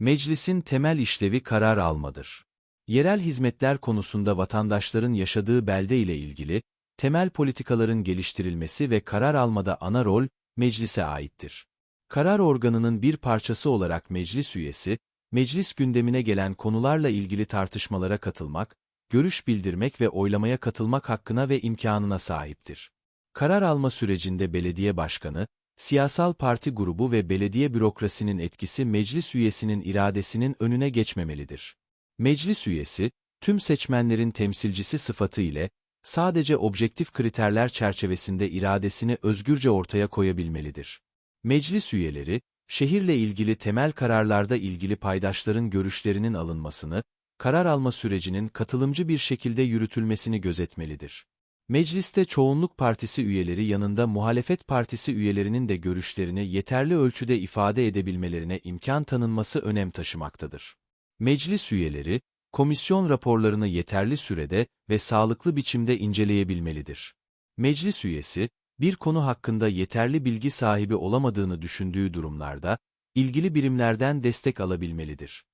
Meclisin temel işlevi karar almadır. Yerel hizmetler konusunda vatandaşların yaşadığı belde ile ilgili, temel politikaların geliştirilmesi ve karar almada ana rol, meclise aittir. Karar organının bir parçası olarak meclis üyesi, meclis gündemine gelen konularla ilgili tartışmalara katılmak, görüş bildirmek ve oylamaya katılmak hakkına ve imkanına sahiptir. Karar alma sürecinde belediye başkanı, siyasal parti grubu ve belediye bürokrasinin etkisi meclis üyesinin iradesinin önüne geçmemelidir. Meclis üyesi, tüm seçmenlerin temsilcisi sıfatı ile, sadece objektif kriterler çerçevesinde iradesini özgürce ortaya koyabilmelidir. Meclis üyeleri, şehirle ilgili temel kararlarda ilgili paydaşların görüşlerinin alınmasını, karar alma sürecinin katılımcı bir şekilde yürütülmesini gözetmelidir. Mecliste çoğunluk partisi üyeleri yanında muhalefet partisi üyelerinin de görüşlerini yeterli ölçüde ifade edebilmelerine imkan tanınması önem taşımaktadır. Meclis üyeleri, komisyon raporlarını yeterli sürede ve sağlıklı biçimde inceleyebilmelidir. Meclis üyesi, bir konu hakkında yeterli bilgi sahibi olamadığını düşündüğü durumlarda, ilgili birimlerden destek alabilmelidir.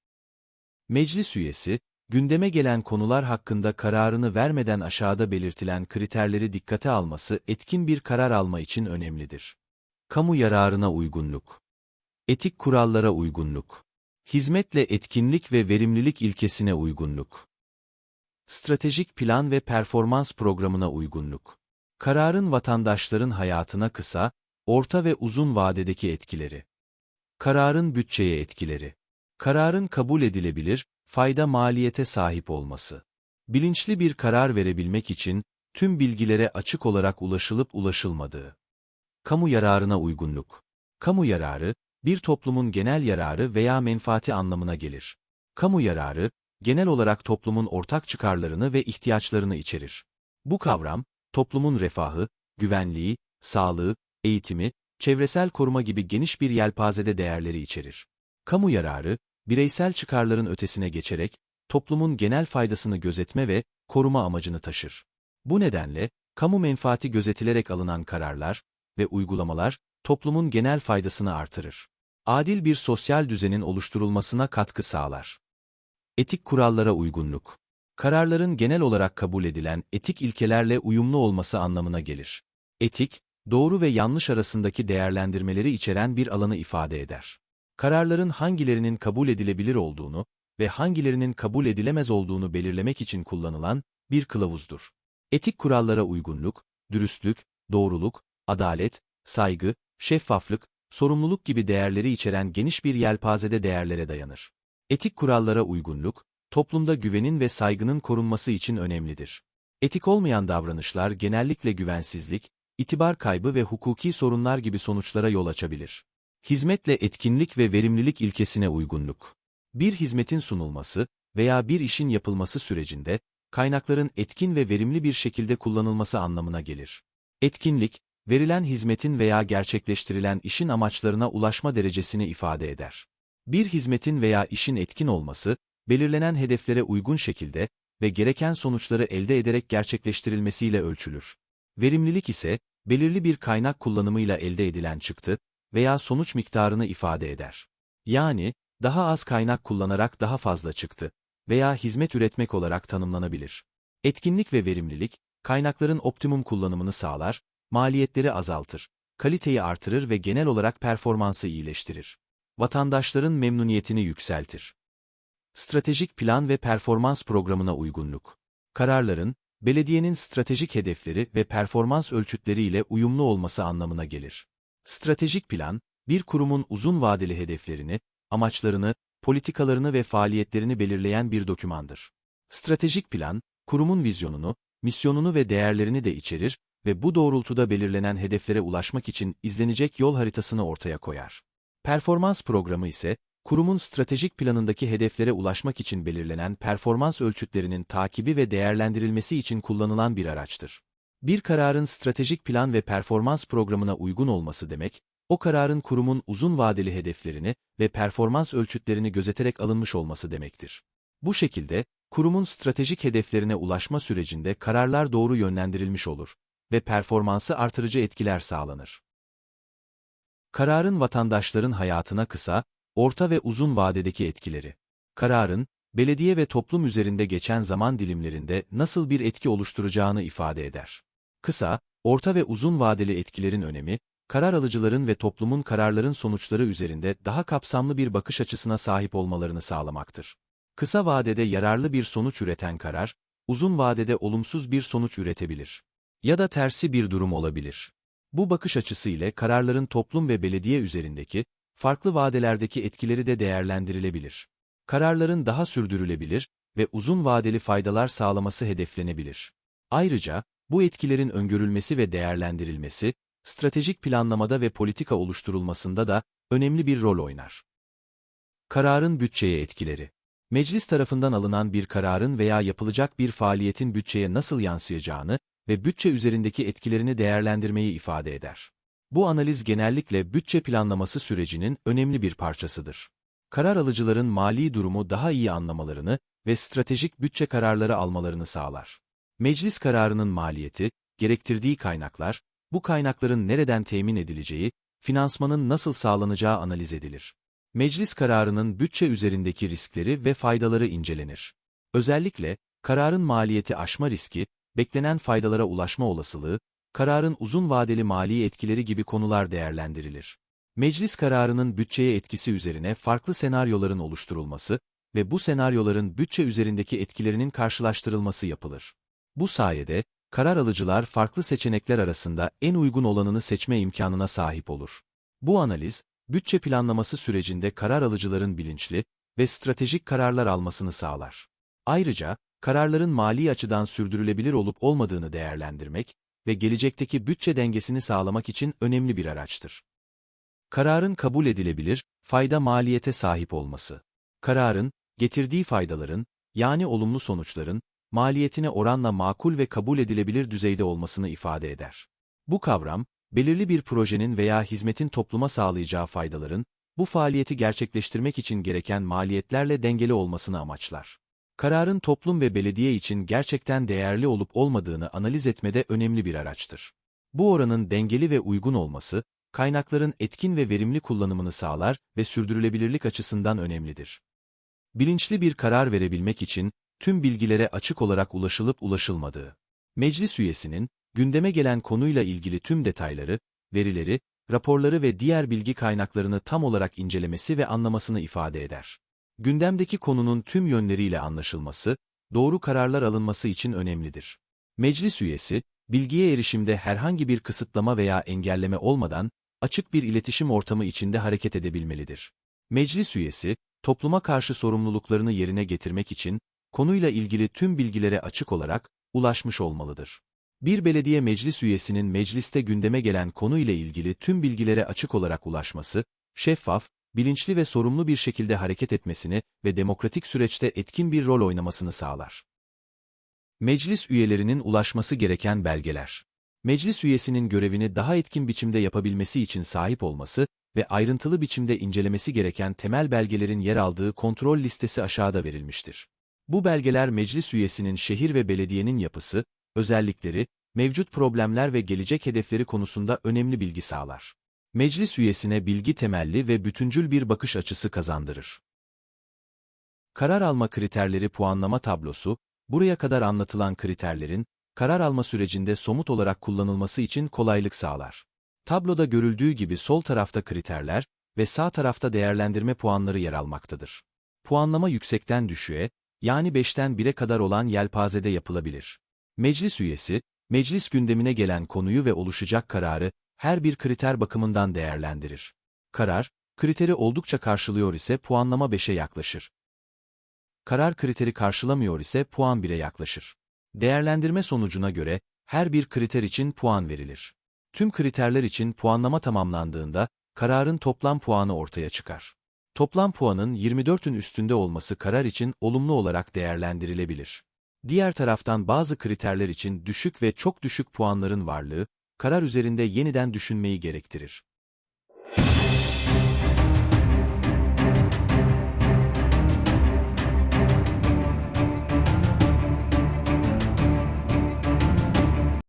Meclis üyesi, gündeme gelen konular hakkında kararını vermeden aşağıda belirtilen kriterleri dikkate alması etkin bir karar alma için önemlidir. Kamu yararına uygunluk. Etik kurallara uygunluk. Hizmetle etkinlik ve verimlilik ilkesine uygunluk. Stratejik plan ve performans programına uygunluk. Kararın vatandaşların hayatına kısa, orta ve uzun vadedeki etkileri. Kararın bütçeye etkileri. Kararın kabul edilebilir, fayda maliyete sahip olması. Bilinçli bir karar verebilmek için, tüm bilgilere açık olarak ulaşılıp ulaşılmadığı. Kamu yararına uygunluk. Kamu yararı, bir toplumun genel yararı veya menfaati anlamına gelir. Kamu yararı, genel olarak toplumun ortak çıkarlarını ve ihtiyaçlarını içerir. Bu kavram, toplumun refahı, güvenliği, sağlığı, eğitimi, çevresel koruma gibi geniş bir yelpazede değerleri içerir. Kamu yararı, bireysel çıkarların ötesine geçerek, toplumun genel faydasını gözetme ve koruma amacını taşır. Bu nedenle, kamu menfaati gözetilerek alınan kararlar ve uygulamalar, toplumun genel faydasını artırır. Adil bir sosyal düzenin oluşturulmasına katkı sağlar. Etik kurallara uygunluk. Kararların genel olarak kabul edilen etik ilkelerle uyumlu olması anlamına gelir. Etik, doğru ve yanlış arasındaki değerlendirmeleri içeren bir alanı ifade eder. Kararların hangilerinin kabul edilebilir olduğunu ve hangilerinin kabul edilemez olduğunu belirlemek için kullanılan bir kılavuzdur. Etik kurallara uygunluk, dürüstlük, doğruluk, adalet, saygı, şeffaflık, sorumluluk gibi değerleri içeren geniş bir yelpazede değerlere dayanır. Etik kurallara uygunluk, toplumda güvenin ve saygının korunması için önemlidir. Etik olmayan davranışlar genellikle güvensizlik, itibar kaybı ve hukuki sorunlar gibi sonuçlara yol açabilir. Hizmetle etkinlik ve verimlilik ilkesine uygunluk. Bir hizmetin sunulması veya bir işin yapılması sürecinde, kaynakların etkin ve verimli bir şekilde kullanılması anlamına gelir. Etkinlik, verilen hizmetin veya gerçekleştirilen işin amaçlarına ulaşma derecesini ifade eder. Bir hizmetin veya işin etkin olması, belirlenen hedeflere uygun şekilde ve gereken sonuçları elde ederek gerçekleştirilmesiyle ölçülür. Verimlilik ise, belirli bir kaynak kullanımıyla elde edilen çıktı veya sonuç miktarını ifade eder. Yani, daha az kaynak kullanarak daha fazla çıktı veya hizmet üretmek olarak tanımlanabilir. Etkinlik ve verimlilik, kaynakların optimum kullanımını sağlar, maliyetleri azaltır, kaliteyi artırır ve genel olarak performansı iyileştirir. Vatandaşların memnuniyetini yükseltir. Stratejik plan ve performans programına uygunluk. Kararların, belediyenin stratejik hedefleri ve performans ölçütleri ile uyumlu olması anlamına gelir. Stratejik plan, bir kurumun uzun vadeli hedeflerini, amaçlarını, politikalarını ve faaliyetlerini belirleyen bir dokümandır. Stratejik plan, kurumun vizyonunu, misyonunu ve değerlerini de içerir ve bu doğrultuda belirlenen hedeflere ulaşmak için izlenecek yol haritasını ortaya koyar. Performans programı ise, kurumun stratejik planındaki hedeflere ulaşmak için belirlenen performans ölçütlerinin takibi ve değerlendirilmesi için kullanılan bir araçtır. Bir kararın stratejik plan ve performans programına uygun olması demek, o kararın kurumun uzun vadeli hedeflerini ve performans ölçütlerini gözeterek alınmış olması demektir. Bu şekilde, kurumun stratejik hedeflerine ulaşma sürecinde kararlar doğru yönlendirilmiş olur ve performansı artırıcı etkiler sağlanır. Kararın vatandaşların hayatına kısa, orta ve uzun vadedeki etkileri. Kararın, belediye ve toplum üzerinde geçen zaman dilimlerinde nasıl bir etki oluşturacağını ifade eder. Kısa, orta ve uzun vadeli etkilerin önemi, karar alıcıların ve toplumun kararların sonuçları üzerinde daha kapsamlı bir bakış açısına sahip olmalarını sağlamaktır. Kısa vadede yararlı bir sonuç üreten karar, uzun vadede olumsuz bir sonuç üretebilir. Ya da tersi bir durum olabilir. Bu bakış açısı ile kararların toplum ve belediye üzerindeki, farklı vadelerdeki etkileri de değerlendirilebilir. Kararların daha sürdürülebilir ve uzun vadeli faydalar sağlaması hedeflenebilir. Ayrıca, bu etkilerin öngörülmesi ve değerlendirilmesi, stratejik planlamada ve politika oluşturulmasında da önemli bir rol oynar. Kararın bütçeye etkileri Meclis tarafından alınan bir kararın veya yapılacak bir faaliyetin bütçeye nasıl yansıyacağını ve bütçe üzerindeki etkilerini değerlendirmeyi ifade eder. Bu analiz genellikle bütçe planlaması sürecinin önemli bir parçasıdır. Karar alıcıların mali durumu daha iyi anlamalarını ve stratejik bütçe kararları almalarını sağlar. Meclis kararının maliyeti, gerektirdiği kaynaklar, bu kaynakların nereden temin edileceği, finansmanın nasıl sağlanacağı analiz edilir. Meclis kararının bütçe üzerindeki riskleri ve faydaları incelenir. Özellikle, kararın maliyeti aşma riski, beklenen faydalara ulaşma olasılığı, kararın uzun vadeli mali etkileri gibi konular değerlendirilir. Meclis kararının bütçeye etkisi üzerine farklı senaryoların oluşturulması ve bu senaryoların bütçe üzerindeki etkilerinin karşılaştırılması yapılır. Bu sayede, karar alıcılar farklı seçenekler arasında en uygun olanını seçme imkanına sahip olur. Bu analiz, bütçe planlaması sürecinde karar alıcıların bilinçli ve stratejik kararlar almasını sağlar. Ayrıca, kararların mali açıdan sürdürülebilir olup olmadığını değerlendirmek ve gelecekteki bütçe dengesini sağlamak için önemli bir araçtır. Kararın kabul edilebilir, fayda maliyete sahip olması. Kararın, getirdiği faydaların, yani olumlu sonuçların, maliyetine oranla makul ve kabul edilebilir düzeyde olmasını ifade eder. Bu kavram, belirli bir projenin veya hizmetin topluma sağlayacağı faydaların, bu faaliyeti gerçekleştirmek için gereken maliyetlerle dengeli olmasını amaçlar. Kararın toplum ve belediye için gerçekten değerli olup olmadığını analiz etmede önemli bir araçtır. Bu oranın dengeli ve uygun olması, kaynakların etkin ve verimli kullanımını sağlar ve sürdürülebilirlik açısından önemlidir. Bilinçli bir karar verebilmek için, tüm bilgilere açık olarak ulaşılıp ulaşılmadığı. Meclis üyesinin, gündeme gelen konuyla ilgili tüm detayları, verileri, raporları ve diğer bilgi kaynaklarını tam olarak incelemesi ve anlamasını ifade eder. Gündemdeki konunun tüm yönleriyle anlaşılması, doğru kararlar alınması için önemlidir. Meclis üyesi, bilgiye erişimde herhangi bir kısıtlama veya engelleme olmadan, açık bir iletişim ortamı içinde hareket edebilmelidir. Meclis üyesi, topluma karşı sorumluluklarını yerine getirmek için, konuyla ilgili tüm bilgilere açık olarak, ulaşmış olmalıdır. Bir belediye meclis üyesinin mecliste gündeme gelen konu ile ilgili tüm bilgilere açık olarak ulaşması, şeffaf, bilinçli ve sorumlu bir şekilde hareket etmesini ve demokratik süreçte etkin bir rol oynamasını sağlar. Meclis üyelerinin ulaşması gereken belgeler Meclis üyesinin görevini daha etkin biçimde yapabilmesi için sahip olması ve ayrıntılı biçimde incelemesi gereken temel belgelerin yer aldığı kontrol listesi aşağıda verilmiştir. Bu belgeler meclis üyesinin şehir ve belediyenin yapısı, özellikleri, mevcut problemler ve gelecek hedefleri konusunda önemli bilgi sağlar. Meclis üyesine bilgi temelli ve bütüncül bir bakış açısı kazandırır. Karar alma kriterleri puanlama tablosu, buraya kadar anlatılan kriterlerin, karar alma sürecinde somut olarak kullanılması için kolaylık sağlar. Tabloda görüldüğü gibi sol tarafta kriterler ve sağ tarafta değerlendirme puanları yer almaktadır. Puanlama yüksekten düşüğe, yani 5'ten 1'e kadar olan yelpazede yapılabilir. Meclis üyesi, meclis gündemine gelen konuyu ve oluşacak kararı her bir kriter bakımından değerlendirir. Karar, kriteri oldukça karşılıyor ise puanlama 5'e yaklaşır. Karar kriteri karşılamıyor ise puan 1'e yaklaşır. Değerlendirme sonucuna göre her bir kriter için puan verilir. Tüm kriterler için puanlama tamamlandığında kararın toplam puanı ortaya çıkar. Toplam puanın 24'ün üstünde olması karar için olumlu olarak değerlendirilebilir. Diğer taraftan bazı kriterler için düşük ve çok düşük puanların varlığı, karar üzerinde yeniden düşünmeyi gerektirir.